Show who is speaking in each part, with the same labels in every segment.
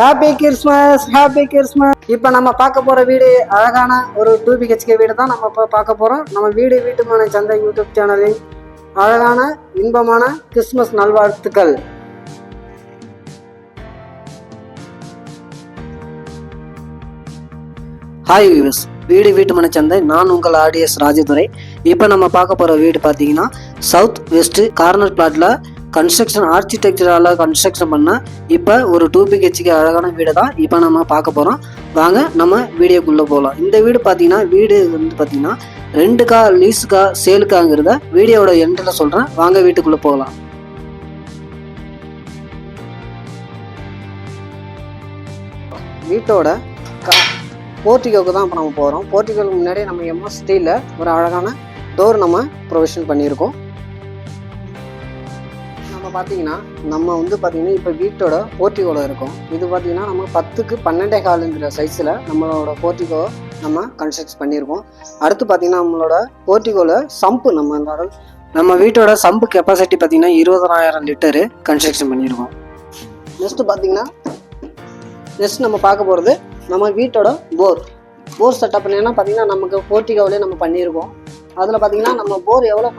Speaker 1: Happy Christmas happy Christmas இப்போ நம்ம பார்க்க போகிற வீடு அழகான ஒரு டூ பிஹெச்கே வீடு தான் நம்ம இப்போ பார்க்க போகிறோம் நம்ம வீடு வீட்டுமான சந்தை யூடியூப் சேனலில் அழகான இன்பமான கிறிஸ்மஸ் நல்வாழ்த்துக்கள். ஹாய் வியூஸ் வீடு வீட்டுமனை சந்தை நான் உங்கள் ஆடியஸ் ராஜதுரை. இப்போ நம்ம பார்க்க போகிற வீடு பார்த்தீங்கன்னா சவுத் வெஸ்ட் கார்னர் பிளாட்டில் கன்ஸ்ட்ரக்ஷன் ஆர்கிடெக்சரால் கன்ஸ்ட்ரக்ஷன் பண்ண இப்போ ஒரு டூ பிஹெச்கே அழகான வீடு தான் இப்போ நம்ம பார்க்க போகிறோம் வாங்க நம்ம வீடியோக்குள்ளே போகலாம் இந்த வீடு பார்த்தீங்கன்னா வீடு வந்து பார்த்தீங்கன்னா ரெண்டுக்கா லீஸுக்கா சேலுக்காங்கிறத வீடியோவோட எண்டில் சொல்கிறேன் வாங்க வீட்டுக்குள்ளே போகலாம். வீட்டோட கா போர்ட்டிகோக்கு தான் இப்போ நம்ம போகிறோம் போர்ட்டிகோக்கு முன்னாடியே நம்ம எம்எஸ் ஸ்டீலில் ஒரு அழகான டோர் நம்ம ப்ரொவிஷன் பண்ணியிருக்கோம். இப்போ பார்த்தீங்கன்னா நம்ம வந்து பார்த்தீங்கன்னா இப்போ வீட்டோட போர்ட்டிகோவில் இருக்கும். இது பார்த்தீங்கன்னா நம்ம பத்துக்கு பன்னெண்டே காலுங்கிற சைஸில் நம்மளோட போர்ட்டிகோ நம்ம கன்ஸ்ட்ரக்ட் பண்ணியிருக்கோம். அடுத்து பார்த்தீங்கன்னா நம்மளோட போர்ட்டிகோவில் சம்பு நம்ம நம்ம வீட்டோட சம்பு கெப்பாசிட்டி பார்த்தீங்கன்னா இருபதனாயிரம் லிட்டரு கன்ஸ்ட்ரக்ஷன் பண்ணியிருக்கோம். நெக்ஸ்ட்டு பார்த்தீங்கன்னா நெக்ஸ்ட் நம்ம பார்க்க போகிறது நம்ம வீட்டோட போர் போர் செட்டப் என்னன்னா பார்த்தீங்கன்னா நமக்கு போர்ட்டிகோவிலே நம்ம பண்ணியிருக்கோம். அதில் பார்த்தீங்கன்னா நம்ம போர் எவ்வளோ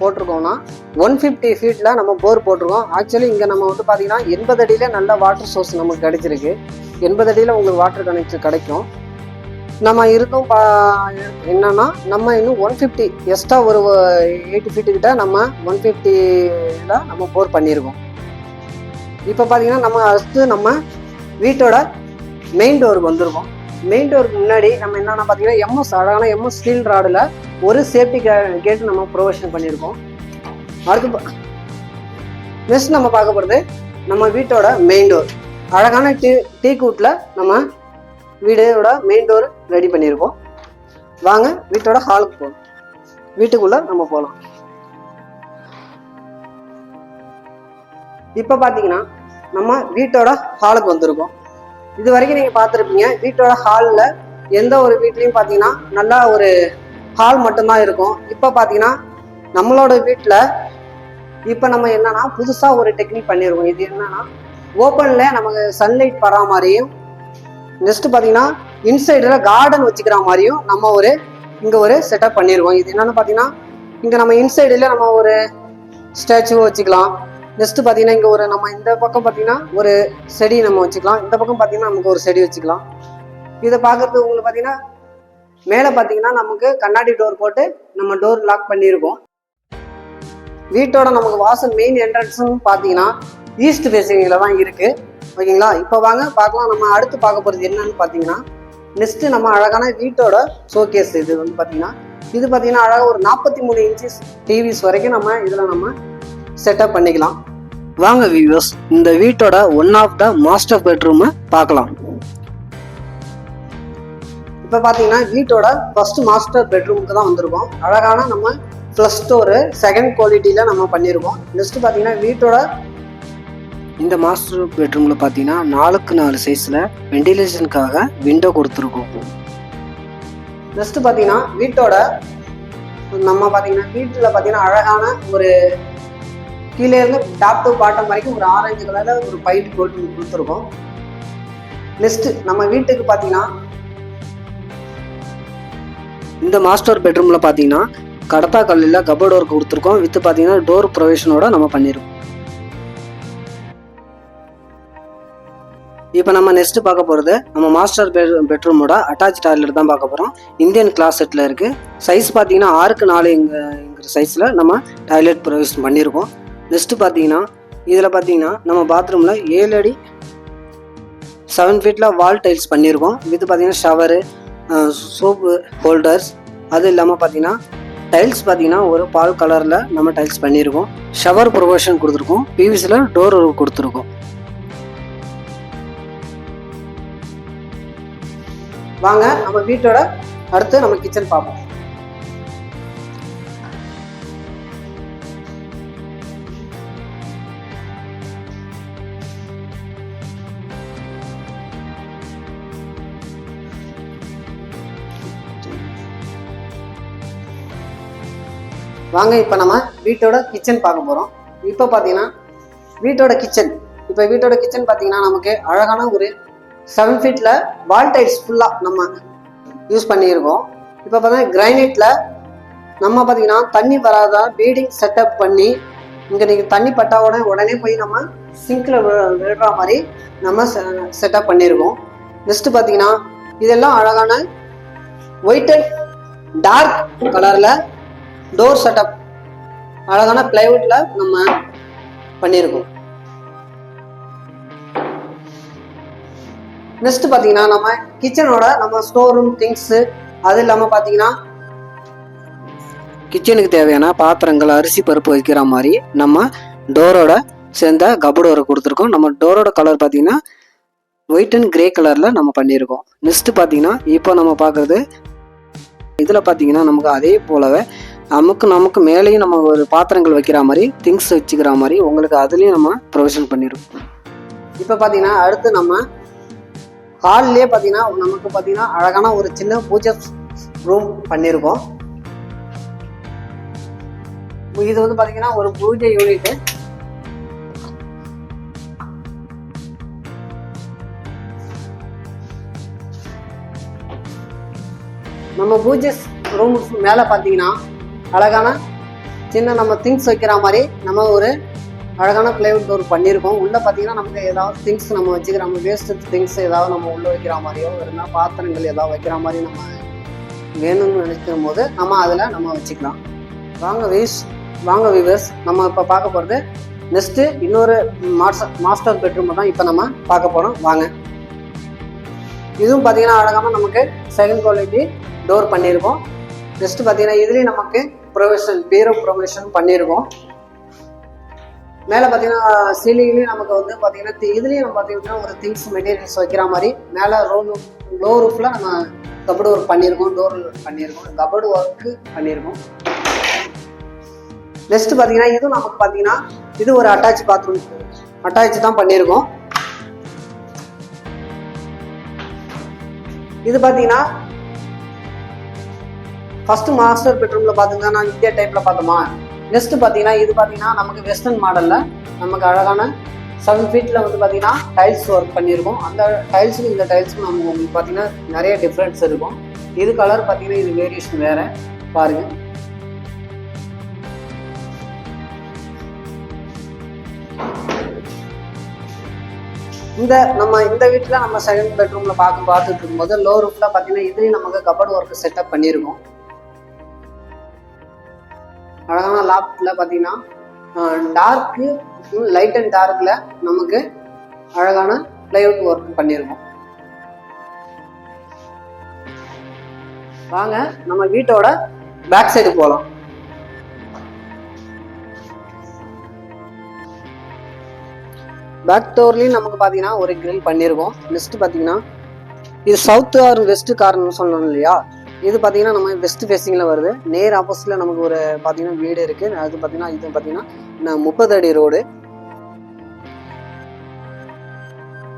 Speaker 1: போட்டிருக்கோம்னா ஒன் ஃபிஃப்டி ஃபீட்டில் நம்ம போர் போட்டிருக்கோம். ஆக்சுவலி இங்கே நம்ம வந்து பார்த்தீங்கன்னா எண்பது அடியில நல்ல வாட்டர் சோர்ஸ் நமக்கு கிடைச்சிருக்கு. எண்பது அடியில் உங்களுக்கு வாட்டர் கனெக்ஷன் கிடைக்கும். நம்ம இருந்தும் பா என்னன்னா நம்ம இன்னும் ஒன் ஃபிஃப்டி எக்ஸ்ட்ரா ஒரு எயிட்டி ஃபீட்டு கிட்ட நம்ம ஒன் ஃபிஃப்டியில் நம்ம போர் பண்ணியிருக்கோம். இப்போ பார்த்தீங்கன்னா நம்ம அடுத்து நம்ம வீட்டோட மெயின் டோருக்கு வந்திருக்கோம். மெயின் டோருக்கு முன்னாடி நம்ம என்னென்னா பார்த்தீங்கன்னா எம்எஸ் அழகான எம்எஸ் ஸ்டீல் ராடில் ஒரு சேஃப்டி கேட்டு நம்ம ப்ரொவிஷன் பண்ணியிருக்கோம். அடுத்து நெக்ஸ்ட் நம்ம பார்க்க போகிறது நம்ம வீட்டோட மெயின் டோர் அழகான டீ டீ கூட்டில் நம்ம வீடோட மெயின் டோர் ரெடி பண்ணியிருக்கோம். வாங்க வீட்டோட ஹாலுக்கு போகணும் வீட்டுக்குள்ளே நம்ம போகலாம். இப்போ பார்த்தீங்கன்னா நம்ம வீட்டோட ஹாலுக்கு வந்திருக்கோம். இது வரைக்கும் நீங்கள் பார்த்துருப்பீங்க வீட்டோட ஹாலில் எந்த ஒரு வீட்லேயும் பார்த்தீங்கன்னா நல்லா ஒரு ஹால் மட்டும்தான் இருக்கும். இப்போ பார்த்தீங்கன்னா நம்மளோட வீட்டில் இப்போ நம்ம என்னன்னா புதுசாக ஒரு டெக்னிக் பண்ணிடுவோம் இது என்னன்னா ஓப்பனில் நமக்கு சன்லைட் பரா மாதிரியும் நெக்ஸ்ட் பார்த்தீங்கன்னா இன்சைடில் கார்டன் வச்சுக்கிற மாதிரியும் நம்ம ஒரு இங்கே ஒரு செட்டப் பண்ணிடுவோம் இது என்னென்னு பார்த்தீங்கன்னா இங்கே நம்ம இன்சைடில் நம்ம ஒரு ஸ்டாச்சு வச்சுக்கலாம். நெக்ஸ்ட் பார்த்தீங்கன்னா இங்கே ஒரு நம்ம இந்த பக்கம் பார்த்தீங்கன்னா ஒரு செடி நம்ம வச்சுக்கலாம். இந்த பக்கம் பார்த்தீங்கன்னா நமக்கு ஒரு செடி வச்சுக்கலாம். இதை பார்க்குறது உங்களுக்கு பார்த்தீங்கன்னா மேலே பார்த்தீங்கன்னா நமக்கு கண்ணாடி டோர் போட்டு நம்ம டோர் லாக் பண்ணியிருக்கோம் வீட்டோட நமக்கு வாசல் மெயின் என்ட்ரன்ஸும் பார்த்தீங்கன்னா ஈஸ்ட் ஃபேஸிங்கில் தான் இருக்குது ஓகேங்களா? இப்போ வாங்க பார்க்கலாம். நம்ம அடுத்து பார்க்க போகிறது என்னன்னு பார்த்தீங்கன்னா நெக்ஸ்ட் நம்ம அழகான வீட்டோட ஷோகேஸ் இது வந்து பார்த்தீங்கன்னா இது பார்த்தீங்கன்னா அழகாக ஒரு நாற்பத்தி மூணு இன்ச்சஸ் டிவிஸ் வரைக்கும் நம்ம இதில் நம்ம செட்டப் பண்ணிக்கலாம். வாங்க வியூவர்ஸ் இந்த வீட்டோட ஒன் ஆஃப் த மாஸ்டர் பெட்ரூமை பார்க்கலாம். இப்போ பார்த்தீங்கன்னா வீட்டோட ஃபர்ஸ்ட் மாஸ்டர் பெட்ரூமுக்கு தான் வந்திருக்கோம். அழகான நம்ம ப்ளஸ் ஸ்டோரு செகண்ட் குவாலிட்டியில் நம்ம பண்ணியிருக்கோம் நெக்ஸ்ட்டு பார்த்தீங்கன்னா வீட்டோட இந்த மாஸ்டர் பெட்ரூமில் பார்த்தீங்கன்னா நாலுக்கு நாலு சைஸில் வெண்டிலேஷனுக்காக விண்டோ கொடுத்துருக்கோம். நெக்ஸ்ட்டு பார்த்தீங்கன்னா வீட்டோட நம்ம பார்த்தீங்கன்னா வீட்டில் பார்த்தீங்கன்னா அழகான ஒரு கீழே இருந்து டாப் டு பாட்டம் வரைக்கும் ஒரு ஆரஞ்சு கலரில் ஒரு பைட் போட்டு கொடுத்துருக்கோம். நெக்ஸ்ட்டு நம்ம வீட்டுக்கு பார்த்தீங்கன்னா இந்த மாஸ்டர் பெட்ரூமில் பார்த்தீங்கன்னா கடத்தா கல்லில் கபோர்ட் ஒர்க் கொடுத்துருக்கோம். வித்து பார்த்தீங்கன்னா டோர் ப்ரொவிஷனோட நம்ம பண்ணியிருக்கோம் இப்போ நம்ம நெக்ஸ்ட் பார்க்க போகிறது நம்ம மாஸ்டர் பெட் பெட்ரூமோட அட்டாச் டாய்லெட் தான் பார்க்க போகிறோம் இந்தியன் கிளாஸ் செட்டில் இருக்குது சைஸ் பார்த்தீங்கன்னா ஆறுக்கு நாலுங்கிற சைஸில் நம்ம டாய்லெட் ப்ரொவிஷன் பண்ணியிருக்கோம் நெக்ஸ்ட் பார்த்தீங்கன்னா இதில் பார்த்தீங்கன்னா நம்ம பாத்ரூமில் ஏழு அடி செவன் ஃபீட்டில் வால் டைல்ஸ் பண்ணியிருக்கோம் இது பார்த்தீங்கன்னா ஷவரு சோப்பு ஹோல்டர்ஸ் அது இல்லாமல் பார்த்தீங்கன்னா டைல்ஸ் பார்த்தீங்கன்னா ஒரு பால் கலரில் நம்ம டைல்ஸ் பண்ணியிருக்கோம் ஷவர் ப்ரொவர்ஷன் கொடுத்துருக்கோம். பிவிசியில் டோர் கொடுத்துருக்கோம். வாங்க நம்ம வீட்டோட அடுத்து நம்ம கிச்சன் பார்ப்போம். வாங்க இப்போ நம்ம வீட்டோட கிச்சன் பார்க்க போகிறோம் இப்போ பார்த்தீங்கன்னா வீட்டோட கிச்சன் இப்போ வீட்டோட கிச்சன் பார்த்தீங்கன்னா நமக்கு அழகான ஒரு செவன் ஃபீட்டில் வால் டைல்ஸ் ஃபுல்லாக நம்ம யூஸ் பண்ணியிருக்கோம். இப்போ பார்த்தீங்கன்னா கிரைனைட்டில் நம்ம பார்த்தீங்கன்னா தண்ணி வராத பீடிங் செட்டப் பண்ணி இங்கே நீங்கள் தண்ணி பட்டா உடனே உடனே போய் நம்ம சிங்கில் விழுற மாதிரி நம்ம செட்டப் பண்ணியிருக்கோம். நெக்ஸ்ட் பார்த்தீங்கன்னா இதெல்லாம் அழகான ஒயிட் அண்ட் டார்க் கலரில் டோர் செட்டப் அழகான பிளைவுட்ல நம்ம பண்ணியிருக்கோம் நெக்ஸ்ட் பார்த்தீங்கன்னா நம்ம கிச்சனோட நம்ம ஸ்டோர் ரூம் திங்ஸு அது இல்லாமல் பார்த்தீங்கன்னா கிச்சனுக்கு தேவையான பாத்திரங்கள் அரிசி பருப்பு வைக்கிற மாதிரி நம்ம டோரோட சேர்ந்த கபடோரை கொடுத்துருக்கோம். நம்ம டோரோட கலர் பார்த்தீங்கன்னா ஒயிட் அண்ட் கிரே கலரில் நம்ம பண்ணியிருக்கோம் நெக்ஸ்ட் பார்த்தீங்கன்னா இப்போ நம்ம பார்க்குறது இதில் பார்த்தீங்கன்னா நமக்கு அதே போலவே நமக்கு நமக்கு மேலேயும் நம்ம ஒரு பாத்திரங்கள் வைக்கிற மாதிரி திங்ஸ் வச்சுக்கிற மாதிரி உங்களுக்கு அதுலேயும் நம்ம ப்ரொவிஷன் பண்ணியிருக்கோம் இப்போ பார்த்தீங்கன்னா அடுத்து நம்ம ஹால்லேயே பார்த்தீங்கன்னா நமக்கு பார்த்தீங்கன்னா அழகான ஒரு சின்ன பூஜை ரூம் பண்ணியிருக்கோம் இது வந்து பார்த்தீங்கன்னா ஒரு பூஜை யூனிட் நம்ம பூஜை ரூம் மேலே பார்த்தீங்கன்னா அழகான சின்ன நம்ம திங்ஸ் வைக்கிற மாதிரி நம்ம ஒரு அழகான பிளேவுட் டோர் பண்ணியிருக்கோம். உள்ளே பார்த்தீங்கன்னா நமக்கு ஏதாவது திங்ஸ் நம்ம வச்சுக்கிற நம்ம வேஸ்ட் திங்ஸ் ஏதாவது நம்ம உள்ளே வைக்கிற மாதிரியோ இருந்தால் பாத்திரங்கள் ஏதாவது வைக்கிற மாதிரி நம்ம வேணும்னு நினைக்கும் போது நம்ம அதில் நம்ம வச்சுக்கலாம். வாங்க வீஸ் வாங்க வீவர்ஸ் நம்ம இப்போ பார்க்க போகிறது நெக்ஸ்ட்டு இன்னொரு மாஸ்டர் மாஸ்டர் பெட்ரூம் தான் இப்போ நம்ம பார்க்க போகிறோம் வாங்க. இதுவும் பார்த்தீங்கன்னா அழகாமல் நமக்கு செகண்ட் குவாலிட்டி டோர் பண்ணியிருக்கோம். நெக்ஸ்ட்டு பார்த்தீங்கன்னா இதுலேயும் நமக்கு ப்ரொவிஷன் பீரோ ப்ரொவிஷன் பண்ணியிருக்கோம் மேலே பார்த்தீங்கன்னா சீலிங்லேயும் நமக்கு வந்து பார்த்தீங்கன்னா இதுலேயும் நம்ம பார்த்தீங்கன்னா ஒரு திங்ஸ் மெட்டீரியல்ஸ் வைக்கிற மாதிரி மேலே ரோ லோ ரூஃபில் நம்ம கபடு ஒர்க் பண்ணியிருக்கோம் டோர் பண்ணியிருக்கோம் கபடு ஒர்க்கு பண்ணியிருக்கோம் நெக்ஸ்ட் பார்த்தீங்கன்னா இதுவும் நமக்கு பார்த்தீங்கன்னா இது ஒரு அட்டாச் பாத்ரூம் அட்டாச் தான் பண்ணியிருக்கோம் இது பார்த்தீங்கன்னா ஃபர்ஸ்ட் மாஸ்டர் பெட்ரூமில் பார்த்தீங்கன்னா நான் இந்தியா டைப்பில் பார்த்தோமா? நெக்ஸ்ட் பார்த்தீங்கன்னா இது பார்த்தீங்கன்னா நமக்கு வெஸ்டர்ன் மாடலில் நமக்கு அழகான செவன் ஃபீட்டில் வந்து பார்த்தீங்கன்னா டைல்ஸ் ஒர்க் பண்ணியிருக்கோம். அந்த டைல்ஸுக்கும் இந்த டைல்ஸுக்கும் நமக்கு உங்களுக்கு பார்த்தீங்கன்னா நிறைய டிஃப்ரென்ஸ் இருக்கும். இது கலர் பார்த்தீங்கன்னா இது வேரியேஷன் வேறு. பாருங்கள் இந்த நம்ம இந்த வீட்டில் நம்ம செகண்ட் பெட்ரூமில் பார்க்க பார்த்துட்டு இருக்கும்போது லோ ரூஃப்ல பார்த்தீங்கன்னா இதுலேயும் நமக்கு கபட் ஒர்க்கு செட்டப் பண்ணியிருக்கோம். அழகான லாப்ட்ல பாத்தீங்கன்னா டார்க்கு லைட் அண்ட் டார்க்ல நமக்கு அழகான பிளைவுட் ஒர்க் பண்ணியிருக்கோம் வாங்க நம்ம வீட்டோட பேக் சைடு போகலாம் பேக் டோர்லேயும் நமக்கு பார்த்தீங்கன்னா ஒரு கிரில் பண்ணியிருக்கோம் நெக்ஸ்ட் பார்த்தீங்கன்னா இது சவுத் ஆர் வெஸ்ட் கார்னு சொன்னோம் இல்லையா? இது பார்த்தீங்கன்னா நம்ம வெஸ்ட் ஃபேஸிங்கில் வருது. நேர் ஆப்போசிட்டில் நமக்கு ஒரு பார்த்தீங்கன்னா வீடு இருக்குது அது பார்த்தீங்கன்னா இது பார்த்தீங்கன்னா முப்பது அடி ரோடு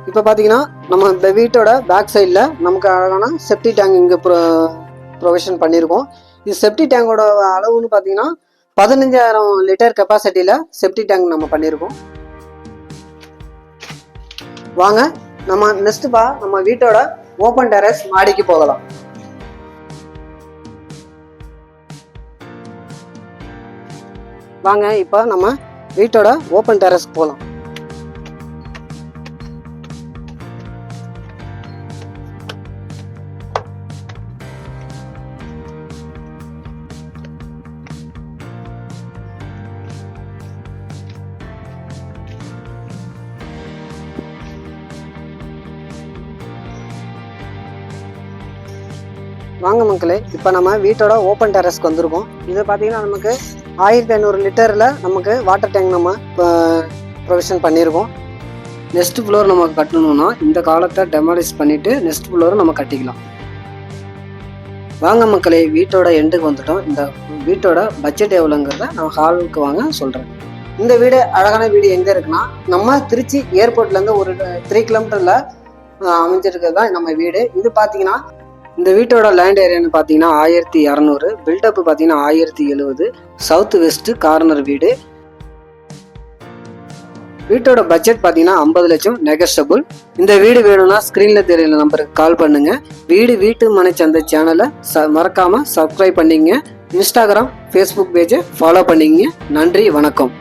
Speaker 1: இப்போ பார்த்தீங்கன்னா நம்ம இந்த வீட்டோட பேக் சைடில் நமக்கு அழகான செப்டி டேங்க் இங்கே ப்ரொ ப்ரொவிஷன் பண்ணியிருக்கோம் இது செப்டி டேங்கோட அளவுன்னு பார்த்தீங்கன்னா பதினஞ்சாயிரம் லிட்டர் கெப்பாசிட்டியில் செப்டி டேங்க் நம்ம பண்ணியிருக்கோம் வாங்க நம்ம நெக்ஸ்ட் பா நம்ம வீட்டோட ஓப்பன் டெரஸ் மாடிக்கு போகலாம். வாங்க இப்போ நம்ம வீட்டோட ஓப்பன் டெரஸ்க்கு போகலாம் வாங்க மக்களே இப்போ நம்ம வீட்டோட ஓப்பன் டெரஸ்க்கு வந்திருக்கோம். இது பார்த்தீங்கன்னா நமக்கு ஆயிரத்தி ஐநூறு லிட்டரில் நமக்கு வாட்டர் டேங்க் நம்ம ப்ரொவிஷன் பண்ணியிருக்கோம் நெக்ஸ்ட் ஃப்ளோர் நம்ம கட்டணும்னா இந்த காலத்தை டெமாலிஷ் பண்ணிவிட்டு நெக்ஸ்ட் ஃப்ளோர் நம்ம கட்டிக்கலாம். வாங்க மக்களே வீட்டோட எண்டுக்கு வந்துட்டோம். இந்த வீட்டோட பட்ஜெட் எவ்வளோங்கிறத நான் ஹாலுக்கு வாங்க சொல்கிறேன் இந்த வீடு அழகான வீடு எங்கே இருக்குன்னா நம்ம திருச்சி ஏர்போர்ட்லேருந்து ஒரு த்ரீ கிலோமீட்டரில் அமைஞ்சிருக்கிறது தான் நம்ம வீடு. இது பார்த்தீங்கன்னா இந்த வீட்டோட லேண்ட் ஏரியான்னு பார்த்தீங்கன்னா ஆயிரத்தி இரநூறு பில்டப் பார்த்தீங்கன்னா ஆயிரத்தி எழுபது சவுத் வெஸ்ட் கார்னர் வீடு. வீட்டோட பட்ஜெட் பார்த்தீங்கன்னா ஐம்பது லட்சம். நெகஸ்டபுள் இந்த வீடு வேணும்னா ஸ்க்ரீனில் தெரியல நம்பருக்கு கால் பண்ணுங்க. வீடு வீட்டு மனைச்சந்தை சேனலை ச மறக்காமல் சப்ஸ்கிரைப் பண்ணிங்க இன்ஸ்டாகிராம் ஃபேஸ்புக் பேஜை ஃபாலோ பண்ணிங்க நன்றி வணக்கம்.